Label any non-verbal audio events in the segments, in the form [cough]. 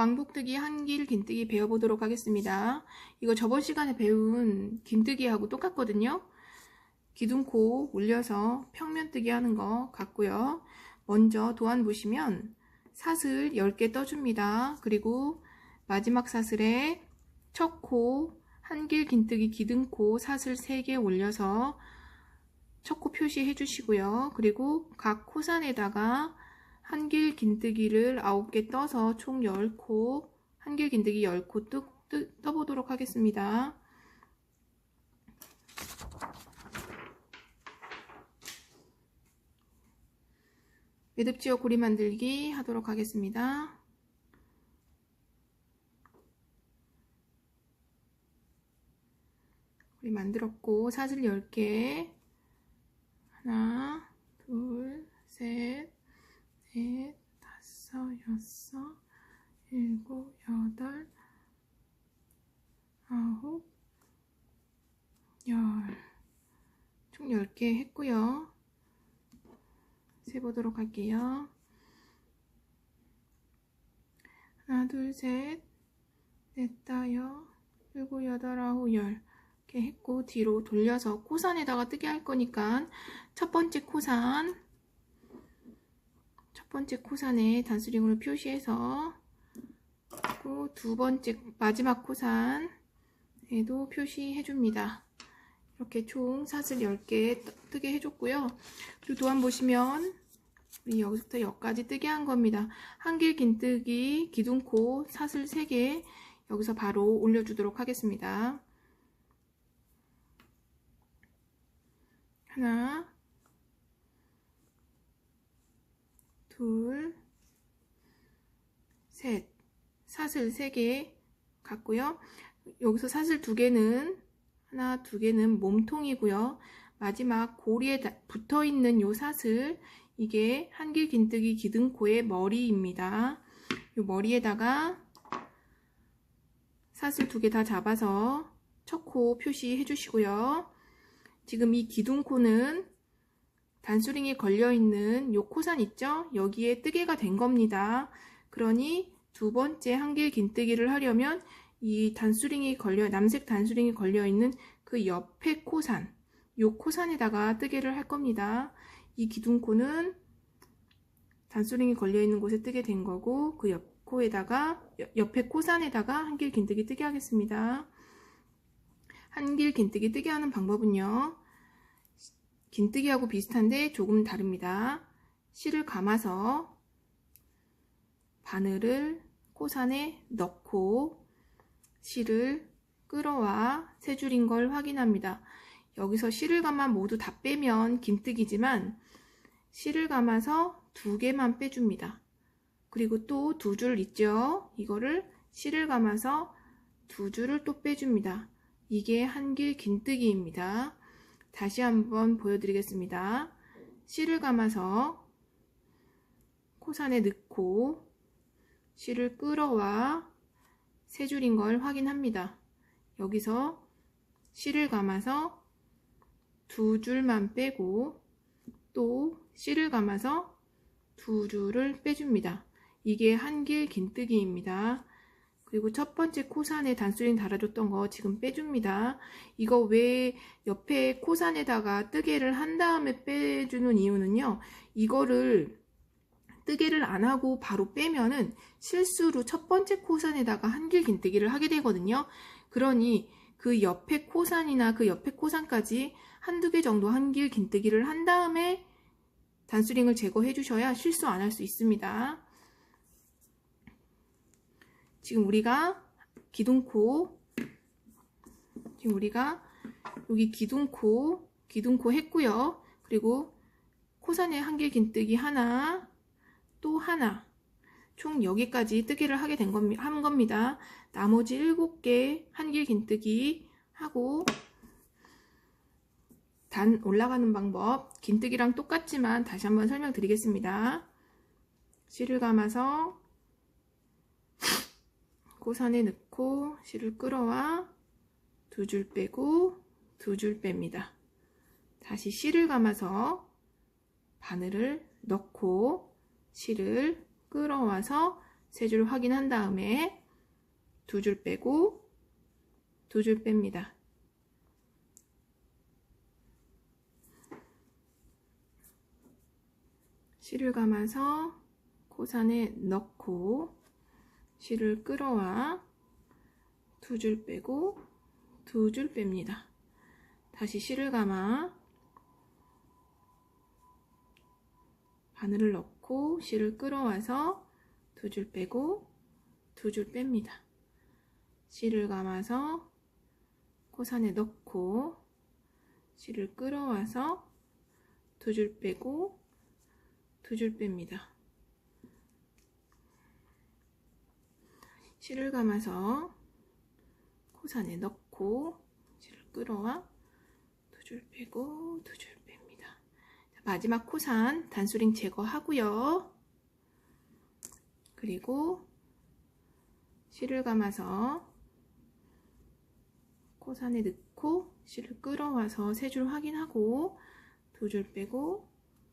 왕복뜨기, 한길, 긴뜨기 배워보도록 하겠습니다. 이거 저번 시간에 배운 긴뜨기하고 똑같거든요. 기둥코 올려서 평면뜨기 하는 거 같고요. 먼저 도안 보시면 사슬 10개 떠줍니다. 그리고 마지막 사슬에 첫 코, 한길 긴뜨기 기둥코 사슬 3개 올려서 첫 코 표시해 주시고요. 그리고 각 코산에다가 한길 긴뜨기를 9개 떠서 총 10코, 한길 긴뜨기 10코 뜨, 뜨, 떠보도록 하겠습니다. 매듭지어 고리 만들기 하도록 하겠습니다. 고리 만들었고 사슬 10개 하나 둘셋 넷, 다섯, 여섯, 일곱, 여덟, 아홉, 열. 총 10개 했고요. 세보도록 할게요. 하나, 둘, 셋, 넷, 다여, 일곱, 여덟, 아홉, 열. 이렇게 했고 뒤로 돌려서 코산에다가 뜨게 할 거니까 첫 번째 코산 첫 번째 코산에 단수링으로 표시해서 그리고 두 번째 마지막 코산에도 표시해 줍니다. 이렇게 총 사슬 10개 뜨게 해줬고요. 그리고 도안 보시면 우리 여기서부터 여기까지 뜨게 한 겁니다. 한길 긴뜨기 기둥코 사슬 3개 여기서 바로 올려주도록 하겠습니다. 하나 둘, 셋, 사슬 3개 같고요. 여기서 사슬 2개는 하나, 두 개는 몸통이고요. 마지막 고리에 붙어 있는 요 사슬 이게 한길 긴뜨기 기둥코의 머리입니다. 요 머리에다가 사슬 두개다 잡아서 첫 코 표시해 주시고요. 지금 이 기둥코는 단수링이 걸려있는 요 코산 있죠? 여기에 뜨개가 된 겁니다. 그러니 두 번째 한길 긴뜨기를 하려면 이 단수링이 걸려 남색 단수링이 걸려있는 그 옆에 코산 요 코산에다가 뜨개를 할 겁니다. 이 기둥코는 단수링이 걸려있는 곳에 뜨게 된 거고 그 옆 코에다가 옆에 코산에다가 한길 긴뜨기 뜨게 하겠습니다. 한길 긴뜨기 뜨게 하는 방법은요. 긴뜨기하고 비슷한데 조금 다릅니다. 실을 감아서 바늘을 코산에 넣고 실을 끌어와 세 줄인 걸 확인합니다. 여기서 실을 감아 모두 다 빼면 긴뜨기지만 실을 감아서 두 개만 빼줍니다. 그리고 또 두 줄 있죠? 이거를 실을 감아서 두 줄을 또 빼줍니다. 이게 한길 긴뜨기입니다. 다시 한번 보여드리겠습니다. 실을 감아서 코산에 넣고 실을 끌어와 세 줄인 걸 확인합니다. 여기서 실을 감아서 두 줄만 빼고 또 실을 감아서 두 줄을 빼줍니다. 이게 한길 긴뜨기입니다. 그리고 첫 번째 코산에 단수링 달아줬던 거 지금 빼줍니다. 이거 왜 옆에 코산에다가 뜨개를 한 다음에 빼주는 이유는요. 이거를 뜨개를 안 하고 바로 빼면은 실수로 첫 번째 코산에다가 한길 긴뜨기를 하게 되거든요. 그러니 그 옆에 코산이나 그 옆에 코산까지 한두 개 정도 한길 긴뜨기를 한 다음에 단수링을 제거해 주셔야 실수 안 할 수 있습니다. 지금 우리가 기둥코 지금 우리가 여기 기둥코 기둥코 했고요. 그리고 코산에 한길 긴뜨기 하나 또 하나 총 여기까지 뜨기를 하게 된 겁니다. 한 겁니다. 나머지 7개 한길 긴뜨기 하고 단 올라가는 방법 긴뜨기랑 똑같지만 다시 한번 설명드리겠습니다. 실을 감아서 고산에 넣고 실을 끌어와 두 줄 빼고 두 줄 뺍니다. 다시 실을 감아서 바늘을 넣고 실을 끌어와서 세 줄 확인한 다음에 두 줄 빼고 두 줄 뺍니다. 실을 감아서 코산에 넣고 실을 끌어와 두 줄 빼고 두 줄 뺍니다. 다시 실을 감아 바늘을 넣고 실을 끌어와서 두 줄 빼고 두 줄 뺍니다. 실을 감아서 코산에 넣고 실을 끌어와서 두 줄 빼고 두 줄 뺍니다. 실을 감아서 코산에 넣고 실을 끌어와 두 줄 빼고 두 줄 뺍니다. 자, 마지막 코산 단수링 제거하고요. 그리고 실을 감아서 코산에 넣고 실을 끌어와서 세 줄 확인하고 두 줄 빼고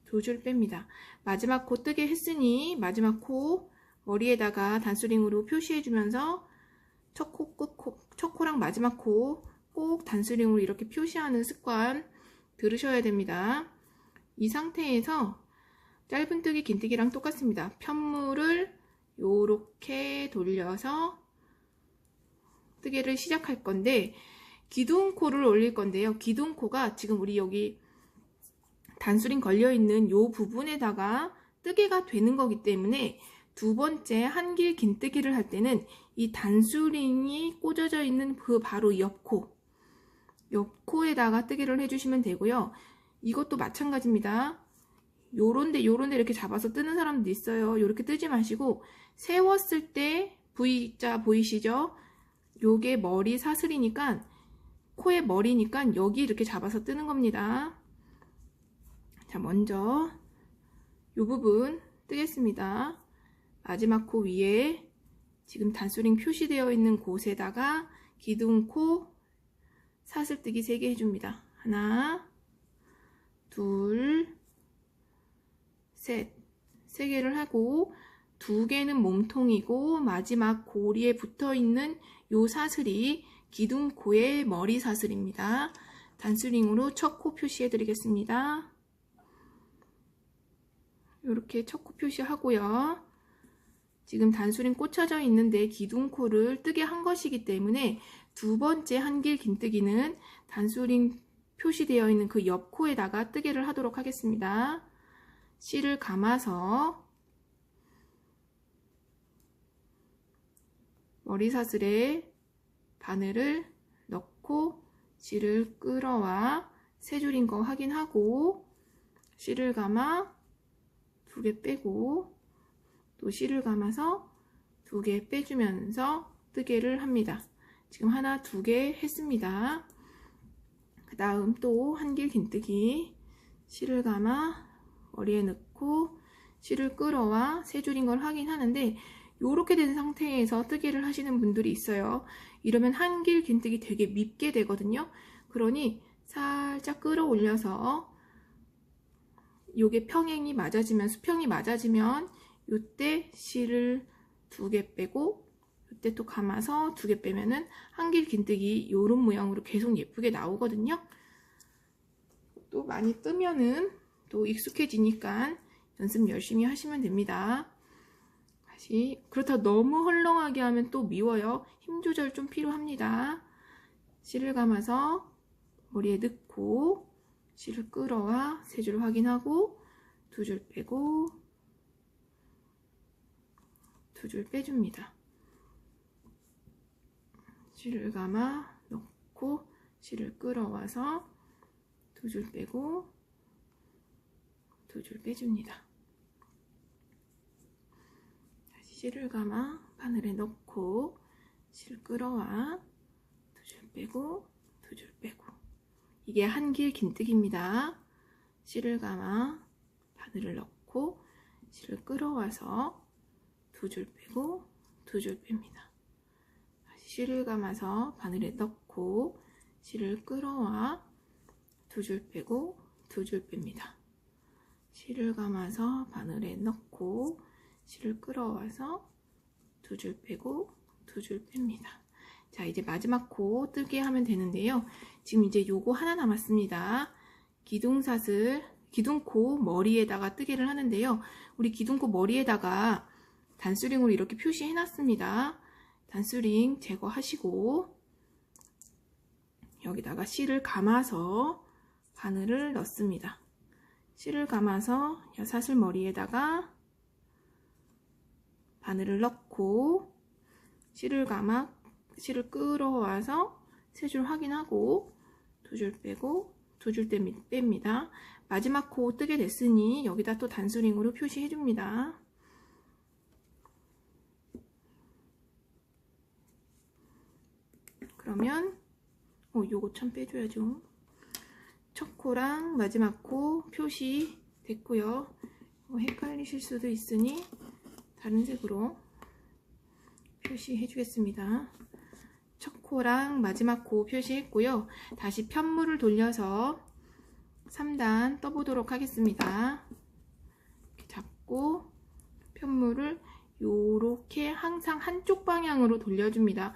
두 줄 뺍니다. 마지막 코 뜨게 했으니 마지막 코 머리에다가 단수링으로 표시해주면서 첫 코, 끝 코, 첫 코랑 마지막 코 꼭 단수링으로 이렇게 표시하는 습관 들으셔야 됩니다. 이 상태에서 짧은뜨기, 긴뜨기랑 똑같습니다. 편물을 요렇게 돌려서 뜨개를 시작할 건데 기둥코를 올릴 건데요. 기둥코가 지금 우리 여기 단수링 걸려있는 요 부분에다가 뜨개가 되는 거기 때문에 두 번째 한길 긴뜨기를 할 때는 이 단수링이 꽂아져 있는 그 바로 옆코 옆코에다가 뜨개를 해주시면 되고요. 이것도 마찬가지입니다. 요런데 요런데 이렇게 잡아서 뜨는 사람도 있어요. 요렇게 뜨지 마시고 세웠을 때 V자 보이시죠? 요게 머리 사슬이니까 코의 머리니까 여기 이렇게 잡아서 뜨는 겁니다. 자 먼저 요 부분 뜨겠습니다. 마지막 코 위에 지금 단수링 표시되어 있는 곳에다가 기둥코 사슬뜨기 3개 해줍니다. 하나, 둘, 셋. 3개를 하고 두 개는 몸통이고 마지막 고리에 붙어 있는 요 사슬이 기둥코의 머리 사슬입니다. 단수링으로 첫 코 표시해 드리겠습니다. 이렇게 첫 코 표시하고요. 지금 단수링 꽂혀져 있는데 기둥코를 뜨게 한 것이기 때문에 두 번째 한길 긴뜨기는 단수링 표시되어 있는 그 옆 코에다가 뜨개를 하도록 하겠습니다. 실을 감아서 머리사슬에 바늘을 넣고 실을 끌어와 세 줄인 거 확인하고 실을 감아 두 개 빼고 또 실을 감아서 두 개 빼주면서 뜨개를 합니다. 지금 하나, 두 개 했습니다. 그 다음 또 한길 긴뜨기 실을 감아 머리에 넣고 실을 끌어와 세 줄인 걸 확인하는데 이렇게 된 상태에서 뜨개를 하시는 분들이 있어요. 이러면 한길 긴뜨기 되게 밉게 되거든요. 그러니 살짝 끌어올려서 요게 평행이 맞아지면 수평이 맞아지면 요때 실을 두 개 빼고 요때 또 감아서 두 개 빼면은 한길 긴뜨기 요런 모양으로 계속 예쁘게 나오거든요. 또 많이 뜨면은 또 익숙해지니까 연습 열심히 하시면 됩니다. 다시 그렇다 너무 헐렁하게 하면 또 미워요. 힘 조절 좀 필요합니다. 실을 감아서 머리에 넣고 실을 끌어와 세 줄 확인하고 두 줄 빼고 두 줄 빼줍니다. 실을 감아 넣고 실을 끌어와서 두 줄 빼고 두 줄 빼줍니다. 다시 실을 감아 바늘에 넣고 실 끌어와 두 줄 빼고 두 줄 빼고 이게 한길 긴뜨기입니다. 실을 감아 바늘을 넣고 실을 끌어와서 두 줄 빼고 두 줄 뺍니다. 실을 감아서 바늘에 넣고 실을 끌어와 두 줄 빼고 두 줄 뺍니다. 실을 감아서 바늘에 넣고 실을 끌어와서 두 줄 빼고 두 줄 뺍니다. 자, 이제 마지막 코 뜨게 하면 되는데요. 지금 이제 요거 하나 남았습니다. 기둥사슬, 기둥코 머리에다가 뜨개를 하는데요. 우리 기둥코 머리에다가 단수링으로 이렇게 표시해 놨습니다. 단수링 제거하시고 여기다가 실을 감아서 바늘을 넣습니다. 실을 감아서 사슬 머리에다가 바늘을 넣고 실을 감아 실을 끌어와서 세 줄 확인하고 두 줄 빼고 두 줄 뺍니다. 마지막 코 뜨게 됐으니 여기다 또 단수링으로 표시해 줍니다. 그러면 어 요거 참 빼줘야죠. 첫 코랑 마지막 코 표시 됐고요. 뭐 헷갈리실 수도 있으니 다른 색으로 표시해 주겠습니다. 첫 코랑 마지막 코 표시했고요. 다시 편물을 돌려서 3단 떠보도록 하겠습니다. 이렇게 잡고 편물을 이렇게 항상 한쪽 방향으로 돌려줍니다.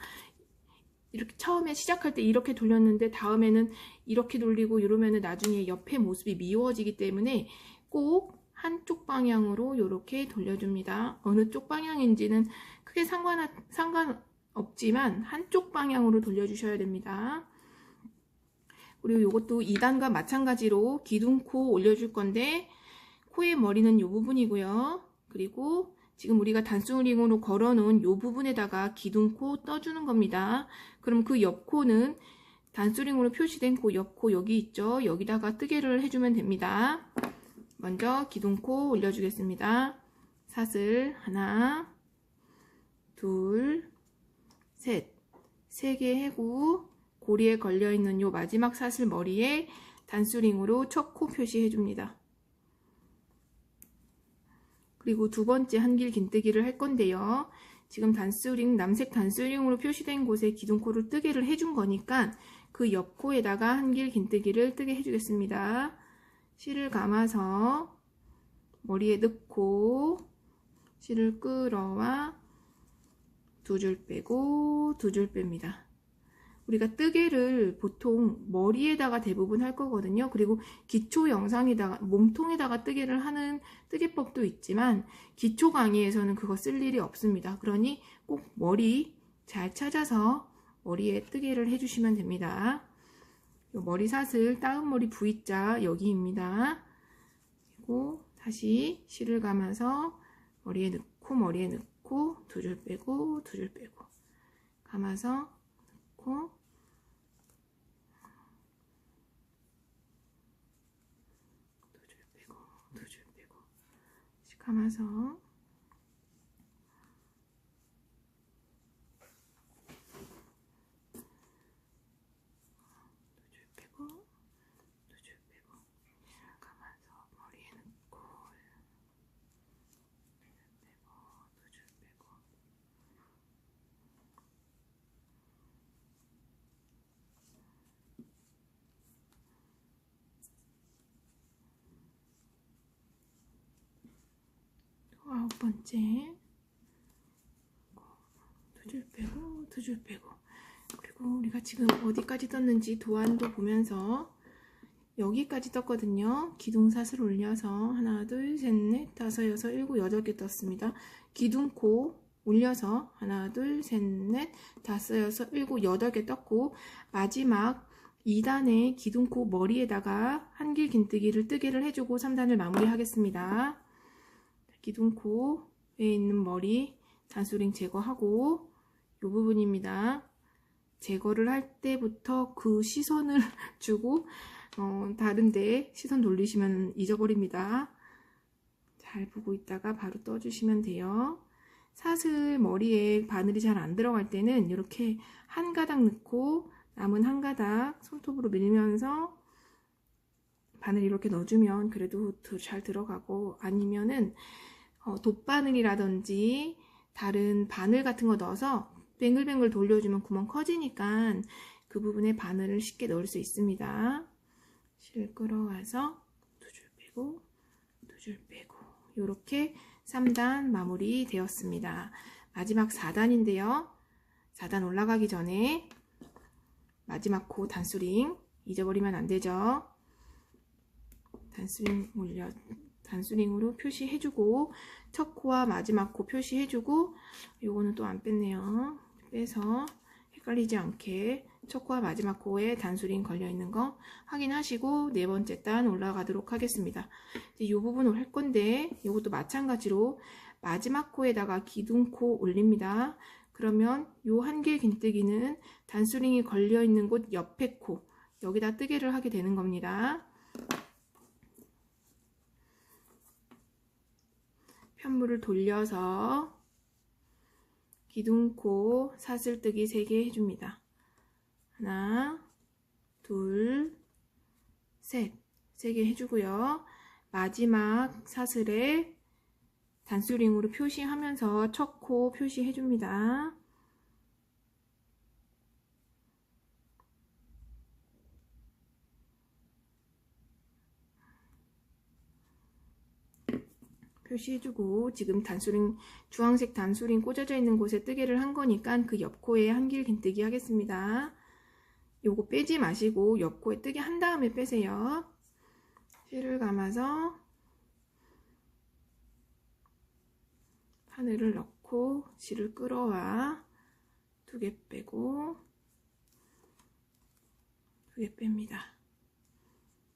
이렇게 처음에 시작할 때 이렇게 돌렸는데 다음에는 이렇게 돌리고 이러면은 나중에 옆에 모습이 미워지기 때문에 꼭 한쪽 방향으로 이렇게 돌려줍니다. 어느 쪽 방향인지는 크게 상관, 상관없지만 한쪽 방향으로 돌려주셔야 됩니다. 그리고 이것도 2단과 마찬가지로 기둥코 올려줄 건데 코의 머리는 이 부분이고요. 그리고 지금 우리가 단수링으로 걸어놓은 이 부분에다가 기둥코 떠주는 겁니다. 그럼 그 옆코는 단수링으로 표시된 그 옆코 여기 있죠? 여기다가 뜨개를 해주면 됩니다. 먼저 기둥코 올려주겠습니다. 사슬 하나, 둘, 셋, 세 개 해고 고리에 걸려있는 요 마지막 사슬 머리에 단수링으로 첫 코 표시해줍니다. 그리고 두 번째 한길 긴뜨기를 할 건데요. 지금 단수링, 남색 단수링으로 표시된 곳에 기둥코를 뜨개를 해준 거니까 그 옆코에다가 한길 긴뜨기를 뜨게 해주겠습니다. 실을 감아서 머리에 넣고 실을 끌어와 두 줄 빼고 두 줄 뺍니다. 우리가 뜨개를 보통 머리에다가 대부분 할 거거든요. 그리고 기초 영상에다가 몸통에다가 뜨개를 하는 뜨개법도 있지만 기초 강의에서는 그거 쓸 일이 없습니다. 그러니 꼭 머리 잘 찾아서 머리에 뜨개를 해주시면 됩니다. 머리 사슬 따은 머리 V자 여기입니다. 그리고 다시 실을 감아서 머리에 넣고 머리에 넣고 두 줄 빼고 두 줄 빼고 감아서 넣고 두 줄 빼고 두 줄 빼고 다시 감아서 두 줄 빼고 두 줄 빼고 실을 감아서 머리에 넣고 빼고 두 줄 빼고 또 아홉 번째 두 줄 빼고 두 줄 빼고 그리고 우리가 지금 어디까지 떴는지 도안도 보면서 여기까지 떴거든요. 기둥사슬 올려서 하나, 둘, 셋, 넷, 다섯, 여섯, 일곱, 여덟 개 떴습니다. 기둥코 올려서 하나, 둘, 셋, 넷, 다섯, 여섯, 일곱, 여덟 개 떴고 마지막 2단의 기둥코 머리에다가 한길 긴뜨기를 뜨개를 해주고 3단을 마무리하겠습니다. 기둥 코에 있는 머리 단수링 제거하고 이 부분입니다. 제거를 할 때부터 그 시선을 [laughs] 주고 어, 다른데 시선 돌리시면 잊어버립니다. 잘 보고 있다가 바로 떠주시면 돼요. 사슬 머리에 바늘이 잘 안 들어갈 때는 이렇게 한 가닥 넣고 남은 한 가닥 손톱으로 밀면서 바늘 이렇게 넣어주면 그래도 더잘 들어가고 아니면은 어, 돗바늘이라든지 다른 바늘 같은 거 넣어서 뱅글뱅글 돌려주면 구멍 커지니까 그 부분에 바늘을 쉽게 넣을 수 있습니다. 실 끌어와서 두 줄 빼고 두 줄 빼고 이렇게 3단 마무리 되었습니다. 마지막 4단인데요. 4단 올라가기 전에 마지막 코 단수링 잊어버리면 안 되죠. 단수링 올려 단수링으로 표시해주고 첫 코와 마지막 코 표시해주고 요거는 또 안 뺐네요. 빼서 헷갈리지 않게 첫 코와 마지막 코에 단수링 걸려 있는 거 확인하시고 네 번째 단 올라가도록 하겠습니다. 이제 이 부분을 할 건데 이것도 마찬가지로 마지막 코에다가 기둥코 올립니다. 그러면 요 한길 긴뜨기는 단수링이 걸려 있는 곳 옆에 코 여기다 뜨개를 하게 되는 겁니다. 편물을 돌려서 기둥코 사슬뜨기 3개 해줍니다. 하나, 둘, 셋. 3개 해주고요. 마지막 사슬에 단수링으로 표시하면서 첫 코 표시해줍니다. 표시해주고 지금 단수링 주황색 단수링 꽂아져 있는 곳에 뜨개를 한 거니까 그 옆코에 한길 긴뜨기 하겠습니다. 요거 빼지 마시고 옆코에 뜨개 한 다음에 빼세요. 실을 감아서 바늘을 넣고 실을 끌어와 두 개 빼고 두 개 뺍니다.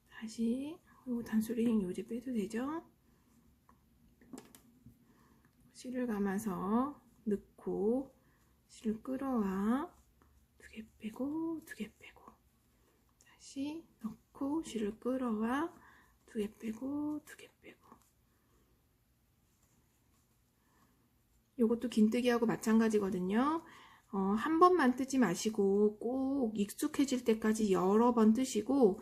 다시 요 단수링 요제 빼도 되죠? 실을 감아서 넣고 실을 끌어와. 두 개 빼고 두 개 빼고. 다시 넣고 실을 끌어와. 두 개 빼고 두 개 빼고. 요것도 긴뜨기하고 마찬가지거든요. 어, 한 번만 뜨지 마시고 꼭 익숙해질 때까지 여러 번 뜨시고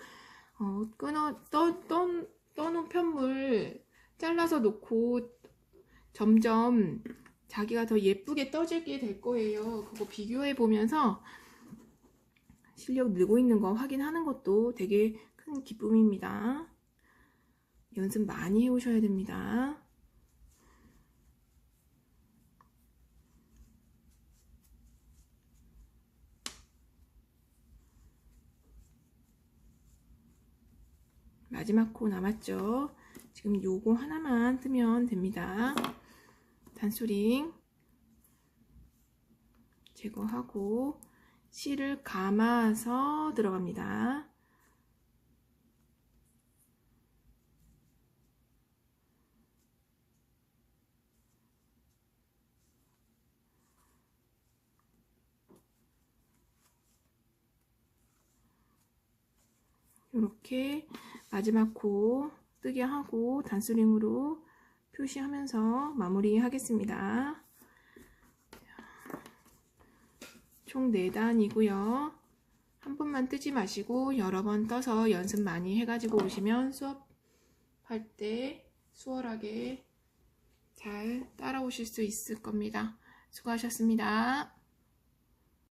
어, 끊어 떠, 떠, 떠놓은 편물 잘라서 놓고 점점 자기가 더 예쁘게 떠지게 될 거예요. 그거 비교해 보면서 실력 늘고 있는 거 확인하는 것도 되게 큰 기쁨입니다. 연습 많이 해오셔야 됩니다. 마지막 코 남았죠? 지금 요거 하나만 뜨면 됩니다. 단수링 제거하고 실을 감아서 들어갑니다. 이렇게 마지막 코 뜨게 하고 단수링으로 표시하면서 마무리 하겠습니다. 총 4단이고요. 한 번만 뜨지 마시고 여러 번 떠서 연습 많이 해가지고 오시면 수업할 때 수월하게 잘 따라오실 수 있을 겁니다. 수고하셨습니다.